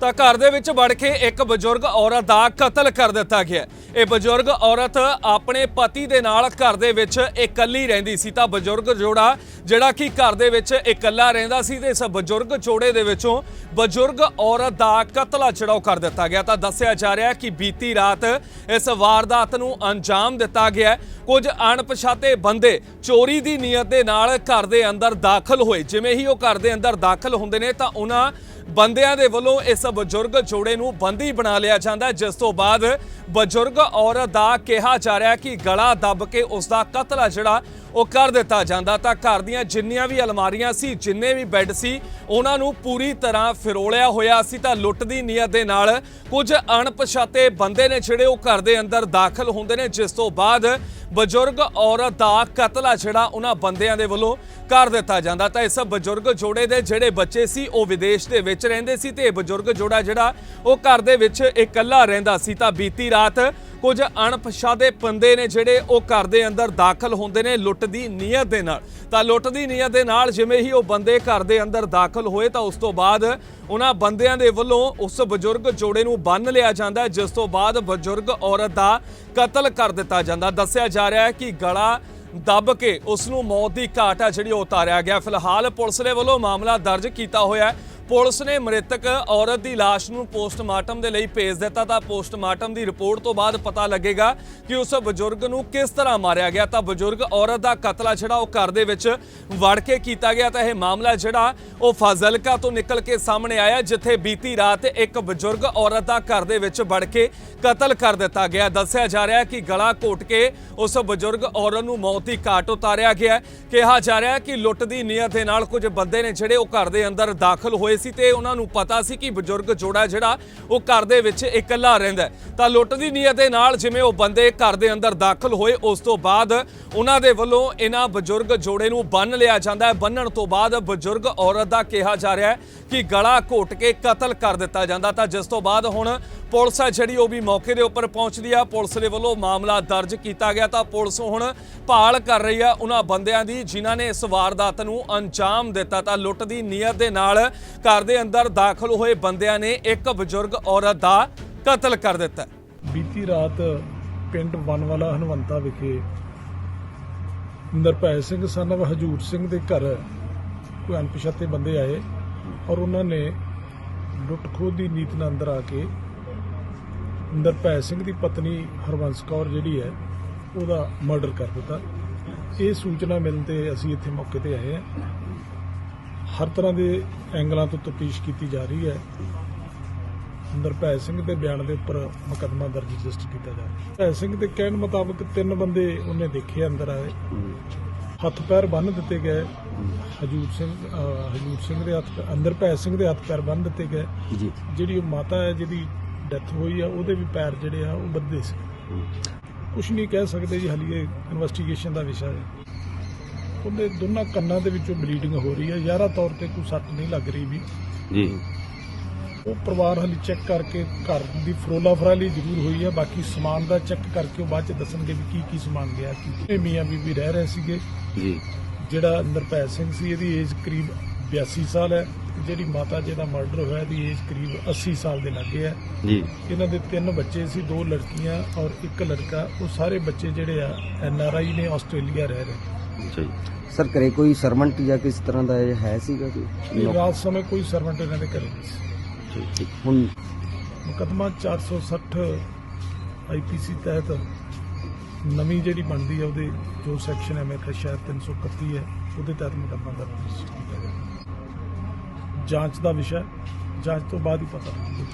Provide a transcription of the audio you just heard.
ਤਾਂ ਘਰ ਦੇ ਵਿੱਚ ਵੜ ਕੇ ਇੱਕ ਬਜ਼ੁਰਗ ਔਰਤ ਦਾ ਕਤਲ ਕਰ ਦਿੱਤਾ ਗਿਆ ਇਹ ਬਜ਼ੁਰਗ ਔਰਤ ਆਪਣੇ ਪਤੀ ਦੇ ਨਾਲ ਘਰ ਦੇ ਵਿੱਚ ਇਕੱਲੀ ਰਹਿੰਦੀ ਸੀ। ਤਾਂ ਬਜ਼ੁਰਗ ਜੋੜਾ, ਜਿਹੜਾ ਕਿ ਘਰ ਦੇ ਵਿੱਚ ਇਕੱਲਾ ਰਹਿੰਦਾ ਸੀ ਤੇ ਇਸ ਬਜ਼ੁਰਗ ਜੋੜੇ ਦੇ ਵਿੱਚੋਂ ਬਜ਼ੁਰਗ ਔਰਤ ਦਾ ਕਤਲ ਚੜਾਓ ਕਰ ਦਿੱਤਾ ਗਿਆ। ਤਾਂ ਦੱਸਿਆ ਜਾ ਰਿਹਾ ਕਿ ਬੀਤੀ ਰਾਤ ਇਸ ਵਾਰਦਾਤ ਨੂੰ ਅੰਜਾਮ ਦਿੱਤਾ ਗਿਆ ਕੁਝ ਅਣਪਛਾਤੇ ਬੰਦੇ ਚੋਰੀ ਦੀ ਨੀਅਤ ਦੇ ਨਾਲ ਘਰ ਦੇ ਅੰਦਰ ਦਾਖਲ ਹੋਏ। ਜਿਵੇਂ ਹੀ ਉਹ ਘਰ ਦੇ ਅੰਦਰ ਦਾਖਲ ਹੁੰਦੇ ਨੇ ਤਾਂ ਉਹਨਾਂ ਬੰਦਿਆਂ ਦੇ ਵੱਲੋਂ ਇਸ ਬਜ਼ੁਰਗ ਜੋੜੇ ਨੂੰ ਬੰਦੀ ਬਣਾ ਲਿਆ ਜਾਂਦਾ ਜਿਸ ਤੋਂ ਬਾਅਦ ਬਜ਼ੁਰਗ ਔਰਤ ਦਾ ਕਿਹਾ ਜਾ ਰਿਹਾ ਕਿ ਗਲਾ ਦੱਬ ਕੇ ਉਸ ਦਾ ਕਤਲ ਆ ਜਿਹੜਾ, ਉਹ ਕਰ ਦਿੱਤਾ ਜਾਂਦਾ। ਤਾਂ ਘਰ ਦੀਆਂ ਜਿੰਨੀਆਂ ਵੀ ਅਲਮਾਰੀਆਂ ਸੀ, ਜਿੰਨੇ ਵੀ ਬੈੱਡ ਸੀ, ਉਹਨਾਂ ਨੂੰ ਪੂਰੀ ਤਰ੍ਹਾਂ ਫਿਰੋਲਿਆ ਹੋਇਆ ਸੀ। ਤਾਂ ਲੁੱਟ ਦੀ ਨੀਅਤ ਦੇ ਨਾਲ ਕੁਝ ਅਣਪਛਾਤੇ ਬੰਦੇ ਨੇ ਜਿਹੜੇ ਉਹ ਘਰ ਦੇ ਅੰਦਰ ਦਾਖਲ ਹੁੰਦੇ ਨੇ। ਜਿਸ ਤੋਂ ਬਾਅਦ ਬਜ਼ੁਰਗ ਔਰਤ ਦਾ ਕਤਲ ਆ ਜਿਹੜਾ ਉਹਨਾਂ ਬੰਦਿਆਂ ਦੇ ਵੱਲੋਂ ਕਰ ਦਿੱਤਾ ਜਾਂਦਾ ਤਾਂ ਇਸ ਬਜ਼ੁਰਗ ਜੋੜੇ ਦੇ ਜਿਹੜੇ ਬੱਚੇ ਸੀ ਉਹ ਵਿਦੇਸ਼ ਦੇ ਵਿੱਚ ਰਹਿੰਦੇ ਸੀ ਤੇ ਇਹ ਬਜ਼ੁਰਗ ਜੋੜਾ ਜਿਹੜਾ ਉਹ ਘਰ ਦੇ ਵਿੱਚ ਇਕੱਲਾ ਰਹਿੰਦਾ ਸੀ ਤਾਂ ਬੀਤੀ ਰਾਤ ਕੁਝ ਅਣਪਛਾਤੇ ਬੰਦੇ ਨੇ ਜਿਹੜੇ ਉਹ ਘਰ ਦੇ ਅੰਦਰ ਦਾਖਲ ਹੁੰਦੇ ਨੇ ਲੁੱਟ ਦੀ ਨੀਅਤ ਦੇ ਨਾਲ। ਤਾਂ ਲੁੱਟ ਦੀ ਨੀਅਤ ਦੇ ਨਾਲ ਜਿਵੇਂ ਹੀ ਉਹ ਬੰਦੇ ਘਰ ਦੇ ਅੰਦਰ ਦਾਖਲ ਹੋਏ ਤਾਂ ਉਸ ਤੋਂ ਬਾਅਦ ਉਹਨਾਂ ਬੰਦਿਆਂ ਦੇ ਵੱਲੋਂ ਉਸ ਬਜ਼ੁਰਗ ਜੋੜੇ ਨੂੰ ਬੰਨ ਲਿਆ ਜਾਂਦਾ, ਜਿਸ ਤੋਂ ਬਾਅਦ ਬਜ਼ੁਰਗ ਔਰਤ ਦਾ ਕਤਲ ਕਰ ਦਿੱਤਾ ਜਾਂਦਾ। ਦੱਸਿਆ ਜਾ ਰਿਹਾ ਹੈ ਕਿ ਗਲਾ ਦੱਬ ਕੇ ਉਸ ਨੂੰ ਮੌਤ ਦੀ ਘਾਟ ਆ ਜਿਹੜੀ ਉਹ ਉਤਾਰਿਆ ਗਿਆ। ਫਿਲਹਾਲ ਪੁਲਿਸ ਦੇ ਵੱਲੋਂ ਮਾਮਲਾ ਦਰਜ ਕੀਤਾ ਹੋਇਆ ਹੈ। ਪੁਲਿਸ ਨੇ ਮ੍ਰਿਤਕ ਔਰਤ ਦੀ ਲਾਸ਼ ਨੂੰ ਪੋਸਟਮਾਰਟਮ ਦੇ ਲਈ ਭੇਜ ਦਿੱਤਾ ਤਾਂ ਪੋਸਟਮਾਰਟਮ ਦੀ ਰਿਪੋਰਟ ਤੋਂ ਬਾਅਦ ਪਤਾ ਲੱਗੇਗਾ ਕਿ ਉਸ ਬਜ਼ੁਰਗ ਨੂੰ ਕਿਸ ਤਰ੍ਹਾਂ ਮਾਰਿਆ ਗਿਆ। ਤਾਂ ਬਜ਼ੁਰਗ ਔਰਤ ਦਾ ਕਤਲ ਆ ਜਿਹੜਾ ਉਹ ਘਰ ਦੇ ਵਿੱਚ ਵੜ ਕੇ ਕੀਤਾ ਗਿਆ। ਤਾਂ ਇਹ ਮਾਮਲਾ ਜਿਹੜਾ ਉਹ ਫਾਜ਼ਿਲਕਾ ਤੋਂ ਨਿਕਲ ਕੇ ਸਾਹਮਣੇ ਆਇਆ, ਜਿੱਥੇ ਬੀਤੀ ਰਾਤ ਇੱਕ ਬਜ਼ੁਰਗ ਔਰਤ ਦਾ ਘਰ ਦੇ ਵਿੱਚ ਵੜ ਕੇ ਕਤਲ ਕਰ ਦਿੱਤਾ ਗਿਆ। ਦੱਸਿਆ ਜਾ ਰਿਹਾ ਹੈ ਕਿ ਗਲਾ ਘੋਟ ਕੇ ਉਸ ਬਜ਼ੁਰਗ ਔਰਤ ਨੂੰ ਮੌਤ ਦੀ ਘਾਟ ਉਤਾਰਿਆ ਗਿਆ। ਕਿਹਾ ਜਾ ਰਿਹਾ ਹੈ ਕਿ ਲੁੱਟ ਦੀ ਨੀਅਤ ਦੇ ਨਾਲ ਕੁਝ ਬੰਦੇ ਨੇ ਜਿਹੜੇ ਉਹ ਘਰ ਦੇ ਅੰਦਰ ਦਾਖਲ ਹੋਏ ਸੀ ਤੇ ਉਹਨਾਂ ਨੂੰ ਪਤਾ ਸੀ ਕਿ ਬਜ਼ੁਰਗ ਜੋੜਾ ਜਿਹੜਾ ਉਹ ਘਰ ਦੇ ਵਿੱਚ ਇਕੱਲਾ ਰਹਿੰਦਾ ਤਾਂ ਲੁੱਟ ਦੀ ਨੀਅਤ ਦੇ ਨਾਲ ਜਿਵੇਂ ਉਹ ਬੰਦੇ ਘਰ ਦੇ ਅੰਦਰ ਦਾਖਲ ਹੋਏ, ਉਸ ਤੋਂ ਬਾਅਦ ਉਹਨਾਂ ਦੇ ਵੱਲੋਂ ਇਹਨਾਂ ਬਜ਼ੁਰਗ ਜੋੜੇ ਨੂੰ ਬੰਨ ਲਿਆ ਜਾਂਦਾ ਹੈ। ਬੰਨਣ ਤੋਂ ਬਾਅਦ ਬਜ਼ੁਰਗ ਔਰਤ ਦਾ ਕਿਹਾ ਜਾ ਰਿਹਾ ਹੈ ਕਿ ਗਲਾ ਘੋਟ ਕੇ ਕਤਲ ਕਰ ਦਿੱਤਾ ਜਾਂਦਾ ਤਾਂ ਜਿਸ ਤੋਂ ਬਾਅਦ ਹੁਣ ਪੁਲਿਸ ਹੈ ਜਿਹੜੀ ਉਹ ਵੀ ਮੌਕੇ ਦੇ ਉੱਪਰ ਪਹੁੰਚਦੀ ਆ। ਪੁਲਿਸ ਦੇ ਵੱਲੋਂ ਮਾਮਲਾ ਦਰਜ ਕੀਤਾ ਗਿਆ ਤਾਂ ਪੁਲਿਸ ਹੁਣ ਭਾਲ ਕਰ ਰਹੀ ਆ ਉਹਨਾਂ ਬੰਦਿਆਂ ਦੀ ਜਿਨ੍ਹਾਂ ਨੇ ਇਸ ਵਾਰਦਾਤ ਨੂੰ ਅੰਜਾਮ ਦਿੱਤਾ। ਤਾਂ ਲੁੱਟ ਦੀ ਨੀਅਤ ਦੇ ਨਾਲ ਘਰ ਦੇ ਅੰਦਰ ਦਾਖਲ ਹੋਏ ਬੰਦਿਆਂ ਨੇ ਇੱਕ ਬਜ਼ੁਰਗ ਔਰਤ ਦਾ ਕਤਲ ਕਰ ਦਿੱਤਾ। ਬੀਤੀ ਰਾਤ ਪਿੰਡ ਵਨਵਾਲਾ ਹਨਵੰਤਾ ਵਿਖੇ ਨਿਰਭੈ ਸਿੰਘ ਸਨਵ ਹਜੂਰ ਸਿੰਘ ਦੇ ਘਰ ਕੋਈ ਅਣਪਛਾਤੇ ਬੰਦੇ ਆਏ ਔਰ ਉਹਨਾਂ ਨੇ ਲੁੱਟ ਖੋਹ ਦੀ ਨੀਤ ਨਾਲ ਅੰਦਰ ਆ ਕੇ ਨਿਰਭੈ ਸਿੰਘ ਦੀ ਪਤਨੀ ਹਰਵੰਸ ਕੌਰ ਜਿਹੜੀ ਹੈ, ਉਹਦਾ ਮਰਡਰ ਕਰ ਦਿੱਤਾ। ਇਹ ਸੂਚਨਾ ਮਿਲਣ ਤੇ ਅਸੀਂ ਇੱਥੇ ਮੌਕੇ ਤੇ ਆਏ ਹਾਂ। ਹਰ ਤਰ੍ਹਾਂ ਦੇ ਐਂਗਲਾਂ ਤੋਂ ਤਫਤੀਸ਼ ਕੀਤੀ ਜਾ ਰਹੀ ਹੈ। ਨਿਰਭੈ ਸਿੰਘ ਦੇ ਬਿਆਨ ਦੇ ਉੱਪਰ ਮੁਕੱਦਮਾ ਦਰਜ ਰਜਿਸਟਰ ਕੀਤਾ ਜਾ ਰਿਹਾ ਹੈ। ਭੈ ਸਿੰਘ ਦੇ ਕਹਿਣ ਮੁਤਾਬਕ ਤਿੰਨ ਬੰਦੇ ਉਹਨੇ ਦੇਖੇ ਅੰਦਰ ਆਏ। ਹੱਥ ਪੈਰ ਬੰਨ੍ਹ ਦਿੱਤੇ ਗਏ। ਹਜੂਰ ਸਿੰਘ ਹਜੂਰ ਸਿੰਘ ਦੇ ਹੱਥ ਅੰਦਰ ਭੈ ਸਿੰਘ ਦੇ ਹੱਥ ਪੈਰ ਬੰਨ੍ਹ ਦਿੱਤੇ ਗਏ। ਜਿਹੜੀ ਉਹ ਮਾਤਾ ਹੈ ਜਿਹਦੀ ਡੈਥ ਹੋਈ ਆ ਉਹਦੇ ਵੀ ਪੈਰ ਜਿਹੜੇ ਆ ਉਹ ਬੱਧੇ ਸੀ। ਕੁਝ ਨਹੀਂ ਕਹਿ ਸਕਦੇ ਜੀ ਹਾਲੀ ਇਹ ਇਨਵੈਸਟੀਗੇਸ਼ਨ ਦਾ ਵਿਸ਼ਾ ਹੈ। ਉਹਦੇ ਦੋਨਾਂ ਕੰਨਾਂ ਦੇ ਵਿੱਚੋਂ ਬਲੀਡਿੰਗ ਹੋ ਰਹੀ ਹੈ। ਯਾਰਾ ਤੌਰ ਤੇ ਕੋਈ ਸੱਟ ਨਹੀਂ ਲੱਗ ਰਹੀ ਵੀ। ਜੀ। ਉਹ ਪਰਿਵਾਰ ਹਾਲੇ ਚੈੱਕ ਕਰਕੇ ਘਰ ਦੀ ਫਰੋਲਾ ਫਰਾਲੀ ਜ਼ਰੂਰ ਹੋਈ ਹੈ। ਬਾਕੀ ਸਮਾਨ ਦਾ ਚੈੱਕ ਕਰਕੇ ਉਹ ਬਾਅਦ ਚ ਦੱਸਣਗੇ ਵੀ ਕੀ ਕੀ ਸਮਾਨ ਗਿਆ ਕੀ ਮੀਆਂ ਬੀਬੀ ਰਹਿ ਰਹੇ ਸੀਗੇ। ਜੀ। ਜਿਹੜਾ ਨਿਰਭੈ ਸਿੰਘ ਸੀ ਇਹਦੀ ਏਜ ਕਰੀਬ 82 ਸਾਲ ਹੈ। ਜਿਹੜੀ ਮਾਤਾ ਜੀ ਦਾ ਮਰਡਰ ਹੋਇਆ ਇਹਦੀ ਏਜ ਕਰੀਬ 80 ਸਾਲ ਦੇ ਲੱਗੇ ਹੈ। ਜੀ। ਇਹਨਾਂ ਦੇ ਤਿੰਨ ਬੱਚੇ ਸੀ ਦੋ ਲੜਕੀਆਂ ਔਰ ਇੱਕ ਲੜਕਾ। ਉਹ ਸਾਰੇ ਬੱਚੇ ਜਿਹੜੇ ਆ ਐਨ ਆਰ ਆਈ ਨੇ ਆਸਟ੍ਰੇਲੀਆ ਰਹਿ ਰਹੇ ਅੱਛਾ ਜੀ। ਸਰ ਘਰੇ ਕੋਈ ਸਰਵੈਂਟ ਜਾਂ ਕਿਸ ਤਰ੍ਹਾਂ ਦਾ ਇਹ ਹੈ ਸੀਗਾ ਕੋਈ? ਇਹ ਰਾਤ ਸਮੇਂ ਕੋਈ ਸਰਵੈਂਟ ਇਹਨਾਂ ਦੇ ਘਰੇ ਨਹੀਂ ਸੀ। ਠੀਕ ਠੀਕ ਹੁਣ ਮੁਕੱਦਮਾ 460 ਆਈਪੀਸੀ ਤਹਿਤ ਨਵੀਂ ਜਿਹੜੀ ਬਣਦੀ ਹੈ ਉਹਦੇ ਜੋ ਸੈਕਸ਼ਨ ਹੈ ਮੇਰੇ ਖਿਆਲ ਸ਼ਾਇਦ 331 ਹੈ ਉਹਦੇ ਤਹਿਤ ਮੁਕੱਦਮਾ ਦਰਜ ਕੀਤਾ ਗਿਆ। ਜਾਂਚ ਦਾ ਵਿਸ਼ਾ ਹੈ। ਜਾਂਚ ਤੋਂ ਬਾਅਦ ਹੀ ਪਤਾ ਲੱਗੇਗਾ।